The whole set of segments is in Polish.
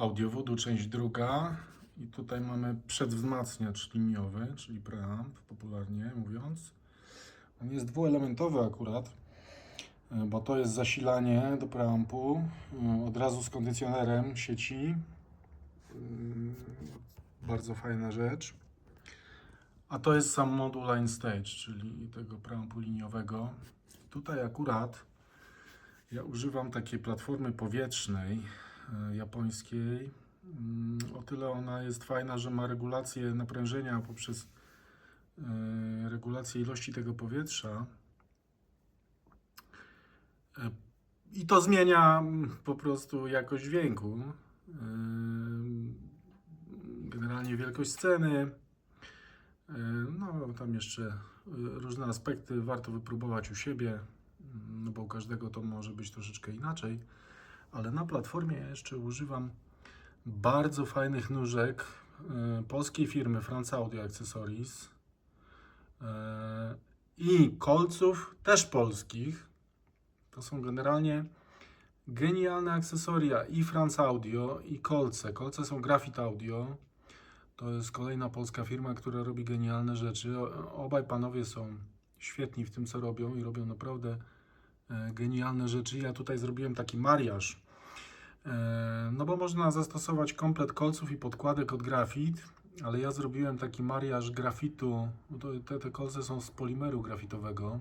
audiowodu, część druga. I tutaj mamy przedwzmacniacz liniowy, czyli preamp, popularnie mówiąc. On jest dwuelementowy akurat, e, bo to jest zasilanie do preampu e, od razu z kondycjonerem sieci. Mm, Bardzo fajna rzecz. A to jest sam moduł Line Stage, czyli tego preampu liniowego. Tutaj akurat ja używam takiej platformy powietrznej japońskiej. Mm, O tyle ona jest fajna, że ma regulację naprężenia poprzez e, regulację ilości tego powietrza. E, I to zmienia mm, po prostu jakość dźwięku. E, Generalnie wielkość sceny. E, No, tam jeszcze e, różne aspekty warto wypróbować u siebie, mm, no bo u każdego to może być troszeczkę inaczej. Ale na platformie jeszcze używam bardzo fajnych nóżek e, polskiej firmy France Audio Accessories e, i kolców też polskich. To są generalnie genialne akcesoria i France Audio i kolce. Kolce są Graphit Audio. To jest kolejna polska firma, która robi genialne rzeczy. Obaj panowie są świetni w tym, co robią i robią naprawdę genialne rzeczy. Ja tutaj zrobiłem taki mariaż. E, No bo można zastosować komplet kolców i podkładek od grafit, ale ja zrobiłem taki mariaż grafitu. Te, te kolce są z polimeru grafitowego.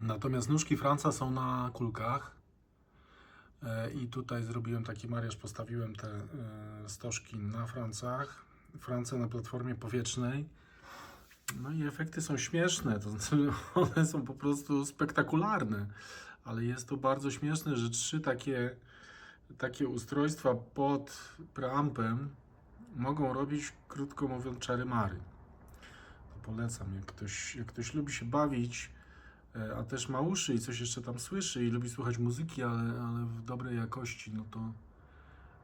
Natomiast nóżki Franca są na kulkach. E, I tutaj zrobiłem taki mariaż, postawiłem te e, stożki na Francach, France na platformie powietrznej. No i efekty są śmieszne, to znaczy one są po prostu spektakularne, ale jest to bardzo śmieszne, że trzy takie, takie ustrojstwa pod preampem mogą robić, krótko mówiąc, czary mary. To polecam, jak ktoś, jak ktoś lubi się bawić, e, a też ma uszy i coś jeszcze tam słyszy i lubi słuchać muzyki, ale, ale w dobrej jakości, no to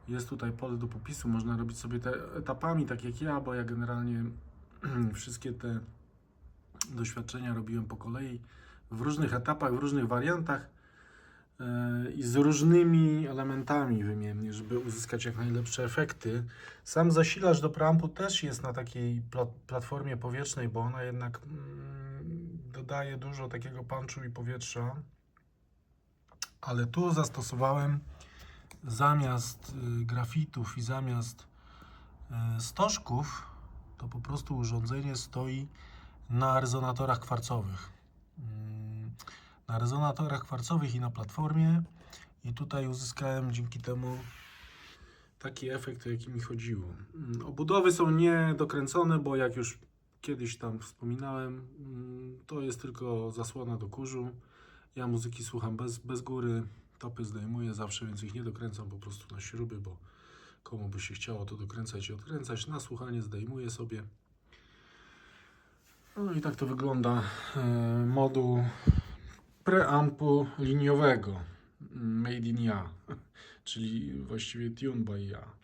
jest tutaj pole do popisu. Można robić sobie te etapami, tak jak ja, bo ja generalnie wszystkie te doświadczenia robiłem po kolei w różnych etapach, w różnych wariantach e, i z różnymi elementami wymiennie, żeby uzyskać jak najlepsze efekty. Sam zasilacz do preampu też jest na takiej pla- platformie powietrznej, bo ona jednak mm, dodaje dużo takiego punchu i powietrza. Ale tu zastosowałem zamiast y, grafitów i zamiast y, stożków, to po prostu urządzenie stoi na rezonatorach kwarcowych. Mm, Na rezonatorach kwarcowych i na platformie. I tutaj uzyskałem dzięki temu taki efekt, o jaki mi chodziło. Mm, Obudowy są niedokręcone, bo jak już kiedyś tam wspominałem, mm, to jest tylko zasłona do kurzu. Ja muzyki słucham bez, bez góry, topy zdejmuję zawsze, więc ich nie dokręcam po prostu na śruby, bo komu by się chciało to dokręcać i odkręcać, na słuchanie zdejmuję sobie. No i tak to wygląda e, moduł preampu liniowego Made in Ja, czyli właściwie Tune by Ja.